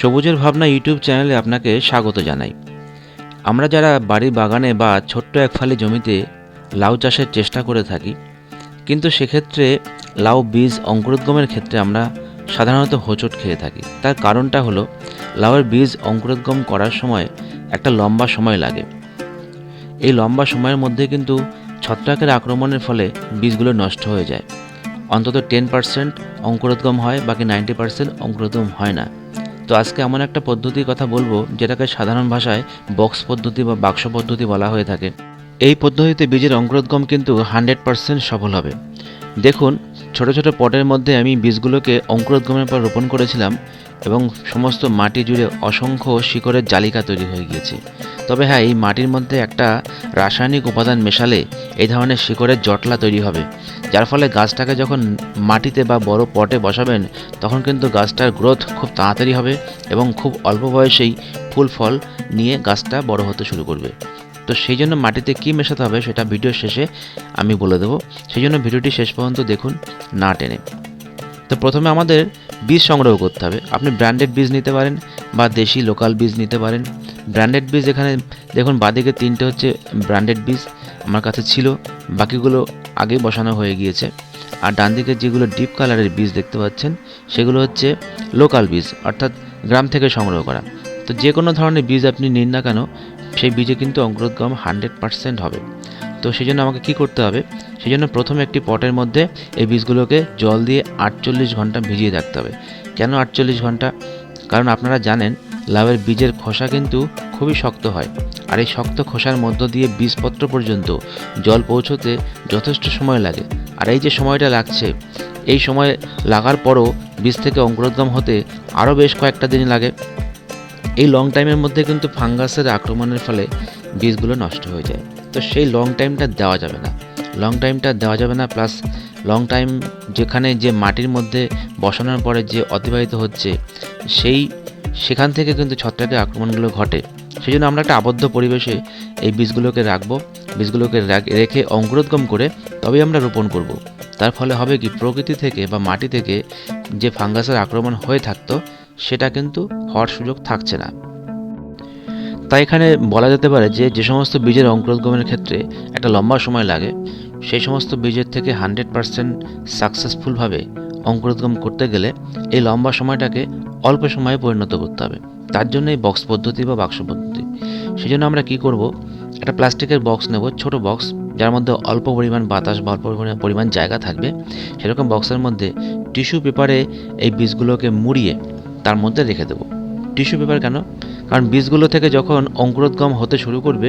সবুজের ভাবনা ইউটিউব চ্যানেলে আপনাকে স্বাগত জানাই। আমরা যারা বাড়ির বাগানে বা ছোট্ট এক ফালি জমিতে লাউ চাষের চেষ্টা করে থাকি, কিন্তু সেক্ষেত্রে লাউ বীজ অঙ্কুরোদ্গমের ক্ষেত্রে আমরা সাধারণত হোঁচট খেয়ে থাকি। তার কারণটা হলো, লাউয়ের বীজ অঙ্কুরোদ্গম করার সময় একটা লম্বা সময় লাগে। এই লম্বা সময়ের মধ্যে কিন্তু ছত্রাকের আক্রমণের ফলে বীজগুলো নষ্ট হয়ে যায়। অন্তত টেন পার্সেন্ট অঙ্কুরোদ্গম হয়, বাকি নাইনটি পার্সেন্ট অঙ্কুরোদ্গম হয় না। তো আজকে এমন একটা পদ্ধতির কথা বলব, যেটাকে সাধারণ ভাষায় বক্স পদ্ধতি বা বাক্স পদ্ধতি বলা হয়ে থাকে। এই পদ্ধতিতে বীজের অঙ্কুরোদ্গম কিন্তু হান্ড্রেড পার্সেন্ট সফল হবে। দেখুন, ছোট ছোট পটের মধ্যে আমি বীজগুলোকে অঙ্কুরোদ্গমের পর রোপণ করেছিলাম এবং সমস্ত মাটি জুড়ে অসংখ্য শিকড়ের জালিকা তৈরি হয়ে গিয়েছে। তবে হ্যাঁ এই মাটির মধ্যে একটা রাসায়নিক উপাদান মেশালে এই ধরনের শিকড়ের জটলা তৈরি হবে। যার ফলে গাছটাকে যখন মাটিতে বা বড় পটে বসাবেন, তখন কিন্তু গাছটার গ্রোথ খুব তাড়াতাড়ি হবে এবং খুব অল্প বয়সেই ফুল ফল নিয়ে গাছটা বড় হতে শুরু করবে। তো সেই জন্য মাটিতে কী মেশাতে হবে সেটা ভিডিও শেষে আমি বলে দেবো। সেই জন্য ভিডিওটি শেষ পর্যন্ত দেখুন না টেনে। তো প্রথমে আমাদের বীজ সংগ্রহ করতে হবে। আপনি ব্র্যান্ডেড বীজ নিতে পারেন বা দেশি লোকাল বীজ নিতে পারেন। ব্র্যান্ডেড বীজ এখানে দেখুন বাদিকে তিনটে হচ্ছে ব্র্যান্ডেড বীজ আমার কাছে ছিল। বাকিগুলো আগে বসানো হয়ে গিয়েছে। আর ডান দিকে যেগুলো ডিপ কালারের বীজ দেখতে পাচ্ছেন, সেগুলো হচ্ছে লোকাল বীজ, অর্থাৎ গ্রাম থেকে সংগ্রহ করা। তো যে কোনো ধরনের বীজ আপনি নিন না কেন, সেই বীজে কিন্তু অঙ্কুরোদ্গম হান্ড্রেড পারসেন্ট হবে। তো সেই জন্য আমাকে কী করতে হবে? সেই জন্য প্রথমে একটি পটের মধ্যে এই বীজগুলোকে জল দিয়ে আটচল্লিশ ঘণ্টা ভিজিয়ে রাখতে হবে। কেন আটচল্লিশ ঘণ্টা? কারণ আপনারা জানেন, লাউয়ের বীজের খোসা কিন্তু খুবই শক্ত হয়। আর এই শক্ত খোসার মধ্য দিয়ে বীজপত্র পর্যন্ত জল পৌঁছতে যথেষ্ট সময় লাগে। আর এই যে সময়টা লাগছে, এই সময় লাগার পরও বীজ থেকে অঙ্কুরোদ্গম হতে আরও বেশ কয়েকটা দিন লাগে। এই লং টাইমের মধ্যে কিন্তু ফাঙ্গাসের আক্রমণের ফলে বীজগুলো নষ্ট হয়ে যায়। তো সেই লং টাইমটা দেওয়া যাবে না। লং টাইমটা দেওয়া যাবে না প্লাস লং টাইম যেখানে যে মাটির মধ্যে বসানোর পরে যে অতিবাহিত হচ্ছে, সেই, সেখান থেকে কিন্তু ছত্রাকের আক্রমণগুলো ঘটে। সেই জন্য আমরা একটা আবদ্ধ পরিবেশে এই বীজগুলোকে রাখব, বীজগুলোকে রাখ- অঙ্কুরোদ্গম করে তবেই আমরা রোপণ করব। তার ফলে হবে কি, প্রকৃতি থেকে বা মাটি থেকে যে ফাঙ্গাসের আক্রমণ হয়ে থাকতো, সেটা কিন্তু হওয়ার সুযোগ থাকছে না। তাই এখানে বলা যেতে পারে যে যে সমস্ত বীজের অঙ্কুরোদ্গমের ক্ষেত্রে একটা লম্বা সময় লাগে। সেই সমস্ত বীজের থেকে হান্ড্রেড পারসেন্ট সাকসেসফুলভাবে অঙ্কুরোদ্গম করতে গেলে এই লম্বা সময়টাকে অল্প সময়ে পরিণত করতে হবে। তার জন্য এই বক্স পদ্ধতি বা বাক্স পদ্ধতি। সেই জন্য আমরা কী করব? একটা প্লাস্টিকের বক্স নেব, ছোট বক্স যার মধ্যে অল্প পরিমাণ বাতাস বা অল্প পরিমাণ- জায়গা থাকবে। সেরকম বক্সের মধ্যে টিস্যু পেপারে এই বীজগুলোকে মুড়িয়ে তার মধ্যে রেখে দেবো। টিস্যু পেপার কেন? কারণ বীজগুলো থেকে যখন অঙ্কুরোদ্গম হতে শুরু করবে,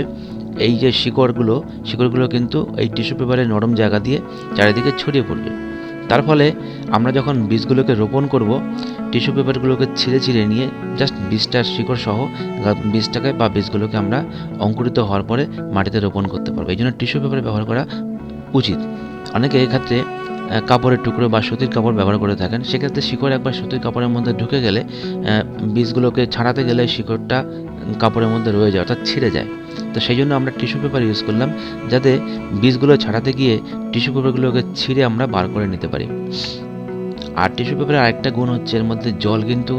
এই যে শিকড়গুলো শিকড়গুলো কিন্তু এই টিস্যু পেপারের নরম জায়গা দিয়ে চারিদিকে ছড়িয়ে পড়বে। তার ফলে আমরা যখন বীজগুলোকে রোপণ করব টিস্যু পেপারগুলোকে ছিঁড়ে ছিঁড়ে নিয়ে জাস্ট বীজটার শিকড় সহ বীজটাকে বা বীজগুলোকে আমরা অঙ্কুরিত হওয়ার পরে মাটিতে রোপণ করতে পারব। এই জন্য টিস্যু পেপার ব্যবহার করা উচিত। অনেকে এক্ষেত্রে কাপড়ের টুকরো বা সুতির কাপড় ব্যবহার করে থাকেন। সেক্ষেত্রে শিকড় একবার সুতির কাপড়ের মধ্যে ঢুকে গেলে বীজগুলোকে ছাড়াতে গেলে শিকড়টা কাপড়ের মধ্যে রয়ে যায়, অর্থাৎ ছিঁড়ে যায়। তো সেই জন্য আমরা টিস্যু পেপার ইউজ করলাম, যাতে বীজগুলো ছাড়াতে গিয়ে টিস্যু পেপারগুলোকে ছিঁড়ে আমরা বার করে নিতে পারি। আর টিস্যু পেপারের আরেকটা গুণ হচ্ছে, এর মধ্যে জল কিন্তু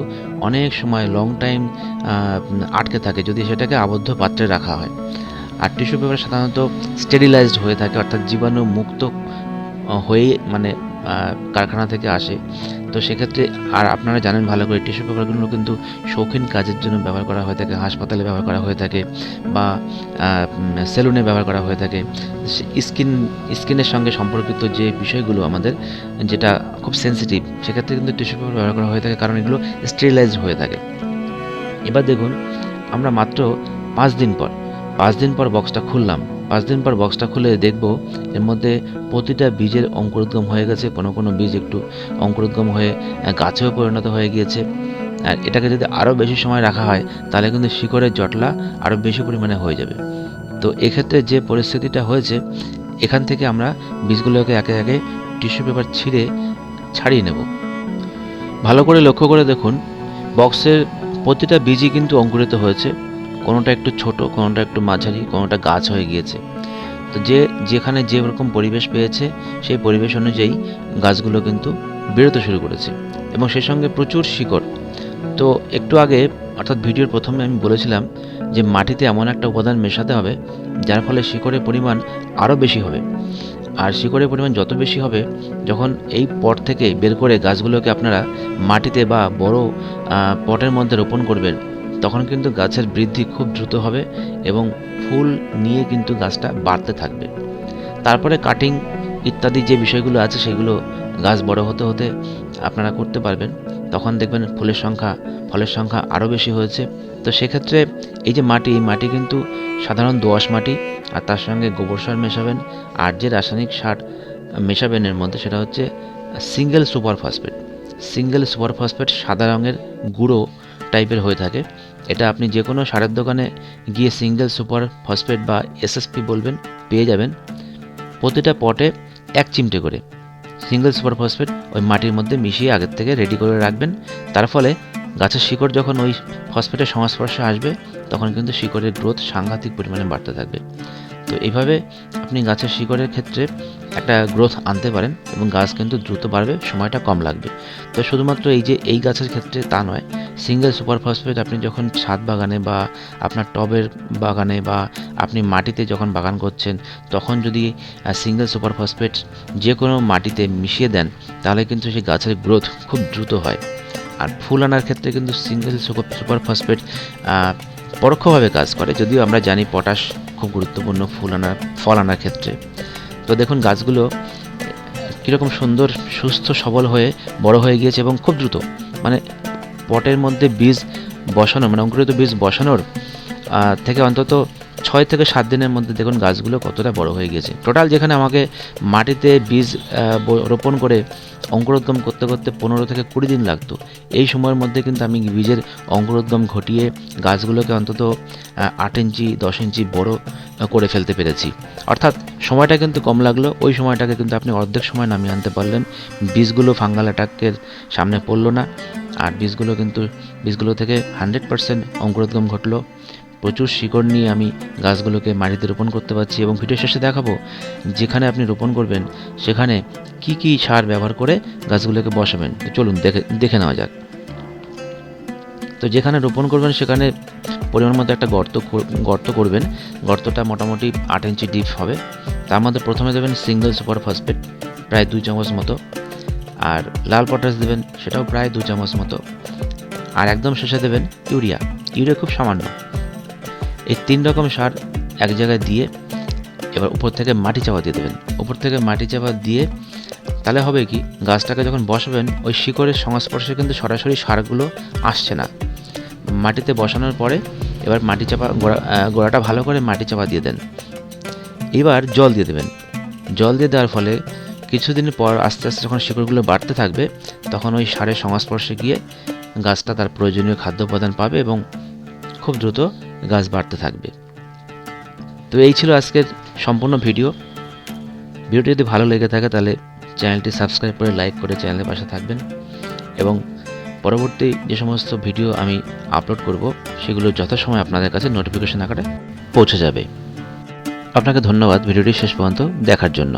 অনেক সময় লং টাইম আটকে থাকে, যদি সেটাকে আবদ্ধ পাত্রে রাখা হয়। আর টিস্যু পেপার সাধারণত স্টেরিলাইজড হয়ে থাকে, অর্থাৎ জীবাণু মুক্ত হয়ে মানে কারখানা থেকে আসে। তো সেক্ষেত্রে, আর আপনারা জানেন ভালো করে, টিস্যু পেপারগুলো কিন্তু শৌখিন কাজের জন্য ব্যবহার করা হয়ে থাকে, হাসপাতালে ব্যবহার করা হয়ে থাকে বা সেলুনে ব্যবহার করা হয়ে থাকে। স্কিন, স্কিনের সঙ্গে সম্পর্কিত যে বিষয়গুলো আমাদের, যেটা খুব সেনসিটিভ সেক্ষেত্রে কিন্তু টিস্যু পেপার ব্যবহার করা হয়ে থাকে, কারণ এগুলো স্টেরিলাইজড হয়ে থাকে। এবার দেখুন, আমরা মাত্র পাঁচ দিন পর, পাঁচ দিন পর বক্সটা খুললাম। পাঁচ দিন পর বক্সটা খুলে দেখব। এর মধ্যে প্রতিটা বীজের অঙ্কুরোদ্গম হয়ে গেছে, কোনো কোনো বীজ একটু অঙ্কুরোদ্গম হয়ে গাছেও পরিণত হয়ে গিয়েছে। আর এটাকে যদি আরও বেশি সময় রাখা হয়, তাহলে কিন্তু শিকড়ের জটলা আরও বেশি পরিমাণে হয়ে যাবে। তো এক্ষেত্রে যে পরিস্থিতিটা হয়েছে, এখান থেকে আমরা বীজগুলোকে একে একে টিস্যু পেপার ছিঁড়ে ছাড়িয়ে নেব। ভালো করে লক্ষ্য করে দেখুন বক্সের প্রতিটা বীজই কিন্তু অঙ্কুরিত হয়েছে। কোনোটা একটু ছোট, কোনোটা একটু মাঝারি, কোনোটা গাছ হয়ে গিয়েছে। তো যে, যেখানে যে রকম পরিবেশ পেয়েছে, সেই পরিবেশ অনুযায়ী গাছগুলো কিন্তু বেরোতে শুরু করেছে এবং সেই সঙ্গে প্রচুর শিকড়। তো একটু আগে, অর্থাৎ ভিডিওর প্রথমে আমি বলেছিলাম যে মাটিতে এমন একটা উপাদান মেশাতে হবে, যার ফলে শিকড়ের পরিমাণ আরও বেশি হবে। আর শিকড়ের পরিমাণ যত বেশি হবে, যখন এই পট থেকে বের করে গাছগুলোকে আপনারা মাটিতে বা বড় পটের মধ্যে রোপণ করবেন তখন কিন্তু গাছের বৃদ্ধি খুব দ্রুত হবে এবং ফুল নিয়ে কিন্তু গাছটা বাড়তে থাকবে। তারপরে কাটিং ইত্যাদি যে বিষয়গুলো আছে সেগুলো গাছ বড় হতে হতে আপনারা করতে পারবেন। তখন দেখবেন ফুলের সংখ্যা, ফলের সংখ্যা আরও বেশি হয়েছে। তো সেক্ষেত্রে এই যে মাটি, এই মাটি কিন্তু সাধারণ দোআঁশ মাটি আর তার সঙ্গে গোবর সার মেশাবেন আর যে রাসায়নিক সার মেশাবেন এর মধ্যে সেটা হচ্ছে single super phosphate single super phosphate সাদা রঙের গুঁড়ো টাইপের হয়ে থাকে। এটা আপনি যে কোনো সারের দোকানে গিয়ে সিঙ্গেল সুপার ফসফেট বা এসএসপি বলবেন, পেয়ে যাবেন। প্রতিটা পটে এক চিমটে করে। সিঙ্গেল সুপার ফসফেট ওই মাটির মধ্যে মিশিয়ে আগের থেকে রেডি করে রাখবেন। তার ফলে গাছের শিকড় যখন ওই ফসফেটের সংস্পর্শে আসবে, তখন কিন্তু শিকড়ের গ্রোথ সাংঘাতিক পরিমাণে বাড়তে থাকবে। তো এইভাবে আপনি গাছের শিকড়ের ক্ষেত্রে একটা গ্রোথ আনতে পারেন এবং গাছ কিন্তু দ্রুত বাড়বে, সময়টা কম লাগবে। তো শুধুমাত্র এই যে এই গাছের ক্ষেত্রে তা নয় সিঙ্গেল সুপার ফসফেট আপনি যখন ছাদ বাগানে বা আপনার টবের বাগানে বা আপনি মাটিতে যখন বাগান করছেন, তখন যদি সিঙ্গেল সুপার ফসফেট যে কোনো মাটিতে মিশিয়ে দেন, তাহলে কিন্তু সেই গাছের গ্রোথ খুব দ্রুত হয়। আর ফুল আনার ক্ষেত্রে কিন্তু সিঙ্গেল সুপার ফসফেট পরোক্ষভাবে কাজ করে। যদিও আমরা জানি পটাশ খুব গুরুত্বপূর্ণ ফুল আনার, ফল আনার ক্ষেত্রে। তো দেখুন, গাছগুলো কীরকম সুন্দর, সুস্থ, সবল হয়ে, বড় হয়ে গিয়েছে এবং খুব দ্রুত। মানে পটের মধ্যে বীজ বসানো মানে অঙ্কুরিত বীজ বসানোর থেকে অন্তত ছয় থেকে সাত দিনের মধ্যে দেখুন গাছগুলো কতটা বড় হয়ে গেছে টোটাল যেখানে আমাকে মাটিতে বীজ রোপণ করে অঙ্কুরোদ্গম করতে করতে পনেরো থেকে কুড়ি দিন লাগতো। এই সময়ের মধ্যে কিন্তু আমি বীজের অঙ্কুরোদ্গম ঘটিয়ে গাছগুলোকে অন্তত আট ইঞ্চি, দশ ইঞ্চি বড় করে ফেলতে পেরেছি। অর্থাৎ সময়টা কিন্তু কম লাগল। ওই সময়টাকে কিন্তু আপনি অর্ধেক সময় নামিয়ে আনতে পারলেন। বীজগুলো ফাঙ্গাল অ্যাটাকের সামনে পড়ল না। আর বীজগুলো কিন্তু, বীজগুলো থেকে হান্ড্রেড পার্সেন্ট অঙ্কুরোদ্গম ঘটলো। প্রচুর শিকড় নিয়ে আমি গাছগুলোকে মাটিতে রোপণ করতে পারছি এবং ভিডিও শেষে দেখাবো যেখানে আপনি রোপণ করবেন, সেখানে কি কি সার ব্যবহার করে গাছগুলোকে বসাবেন। তো চলুন দেখে দেখে নেওয়া যাক। তো যেখানে রোপণ করবেন, সেখানে পরিমাণ মতো একটা গর্ত গর্ত করবেন। গর্তটা মোটামুটি আট ইঞ্চি ডিপ হবে। তার মধ্যে প্রথমে দেবেন সিঙ্গেল সুপার ফসফেট প্রায় দুই চামচ মতো। আর লাল পটাশ দেবেন, সেটাও প্রায় দু চামচ মতো। আর একদম শেষে দেবেন ইউরিয়া। ইউরিয়া খুব সামান্য। এই তিন রকম সার এক জায়গায় দিয়ে এবার উপর থেকে মাটি চাপা দিয়ে দেবেন। উপর থেকে মাটি চাপা দিয়ে তাহলে হবে কি, গাছটাকে যখন বসাবেন, ওই শিকড়ের সংস্পর্শে কিন্তু সরাসরি সারগুলো আসছে না। মাটিতে বসানোর পরে এবার মাটি চাপা, গোড়া গোড়াটা ভালো করে মাটি চাপা দিয়ে দেন। এবার জল দিয়ে দেবেন। জল দিয়ে দেওয়ার ফলে কিছুদিন পর আস্তে আস্তে যখন শিকড়গুলো বাড়তে থাকবে, তখন ওই সারের সংস্পর্শে গিয়ে গাছটা তার প্রয়োজনীয় খাদ্য উপাদান পাবে এবং খুব দ্রুত গাছ বাড়তে থাকবে। তো এই ছিল আজকের সম্পূর্ণ ভিডিও। ভিডিওটি যদি ভালো লেগে থাকে তাহলে চ্যানেলটি সাবস্ক্রাইব করে লাইক করে চ্যানেলের পাশে থাকবেন এবং পরবর্তী যে সমস্ত ভিডিও আমি আপলোড করব, সেগুলো যথাসময় আপনাদের কাছে নোটিফিকেশন আকারে পৌঁছে যাবে। আপনাকে ধন্যবাদ ভিডিওটি শেষ পর্যন্ত দেখার জন্য।